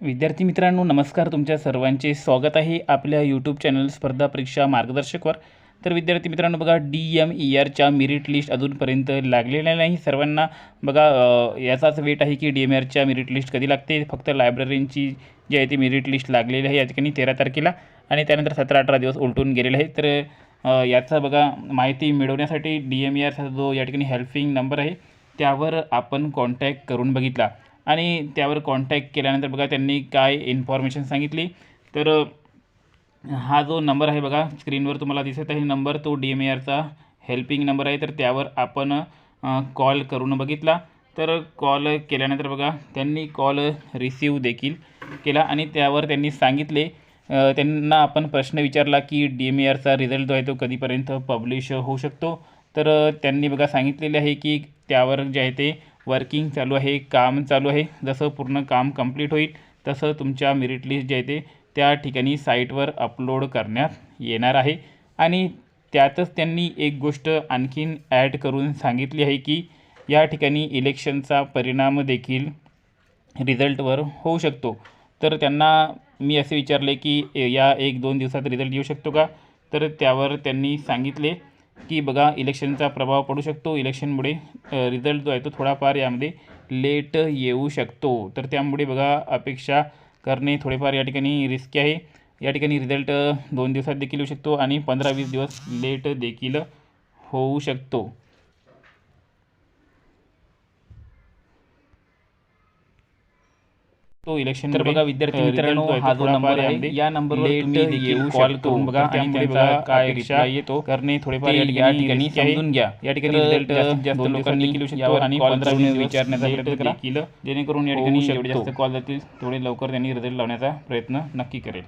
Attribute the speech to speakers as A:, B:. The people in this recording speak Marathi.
A: विद्यार्थी मित्रांनो नमस्कार. तुमच्या सर्वांचे स्वागत आहे आपल्या यूट्यूब चॅनल स्पर्धा परीक्षा मार्गदर्शकवर. तर विद्यार्थी मित्रांनो बघा डी एम ई आरच्या मेरिट लिस्ट अजूनपर्यंत लागलेल्या नाही. सर्वांना बघा याचाच वेट आहे की डी एम आरच्या मेरिट लिस्ट कधी लागते? फक्त लायब्ररींची जी आहे ती मेरिट लिस्ट लागलेली आहे. या ठिकाणी तेरा तारखेला आणि त्यानंतर सतरा अठरा दिवस उलटून गेलेले आहे तर याचा बघा माहिती मिळवण्यासाठी डी एम ई आरचा जो या ठिकाणी हेल्पिंग नंबर आहे त्यावर आपण कॉन्टॅक्ट करून बघितला. आणि त्यावर कॉन्टॅक्ट केल्यानंतर बघा त्यांनी काय इन्फॉर्मेशन सांगितली. तर हा जो नंबर आहे बघा स्क्रीनवर तुम्हाला दिसत आहे. नंबर तो डी एम ए आरचा हेल्पिंग नंबर आहे. तर त्यावर आपण कॉल करून बघितला. तर कॉल केल्यानंतर बघा त्यांनी कॉल रिसीव देखील केला आणि त्यावर त्यांनी सांगितले त्यांना आपण प्रश्न विचारला की डी एम ए आरचा रिझल्ट जो आहे तो कधीपर्यंत पब्लिश होऊ शकतो? तर त्यांनी बघा सांगितलेले आहे की त्यावर जे आहे ते वर्किंग चालू आहे काम चालू आहे. जसं पूर्ण काम कंप्लीट होईल तसं तुमच्या मेरिट लिस्ट जे आहे ते त्या ठिकाणी साईटवर अपलोड करण्यात येणार आहे. आणि त्यातच त्यांनी एक गोष्ट आणखीन ॲड करून सांगितली आहे की या ठिकाणी इलेक्शनचा परिणाम देखील रिझल्टवर होऊ शकतो. तर त्यांना मी असे विचारले की या एक दोन दिवसात रिझल्ट येऊ शकतो का? तर त्यावर त्यांनी सांगितले की बघा इलेक्शनचा प्रभाव पडू शकतो. इलेक्शनमुळे रिझल्ट जो आहे तो थोडाफार यामध्ये लेट येऊ शकतो. तर त्यामुळे बघा अपेक्षा करणे थोडेफार या ठिकाणी रिस्की आहे. या ठिकाणी रिझल्ट दोन दिवसात देखील येऊ शकतो आणि पंधरा वीस दिवस लेट देखील होऊ शकतो. तो इलेक्शन
B: तर बघा विद्यार्थी मित्रांनो, हा जो नंबर आहे,
A: या नंबरवर तुम्ही
B: देखील
A: शकतो
B: करून बघा आणि त्याचा
A: काय reply येतो करणे थोडेफार या ठिकाणी.
B: समजून घ्या.
A: या ठिकाणी रिझल्ट
B: जास्त लोकांनी
A: येऊ शकतो
B: यावर
A: आणि पंधरा
B: करून
A: वीस
B: विचारण्याचा प्रयत्न.
A: देखील जेणेकरून या ठिकाणी जेवढे. जास्त कॉल जातील तेवढे लवकर त्यांनी रिझल्ट लावण्याचा प्रयत्न नक्की करेल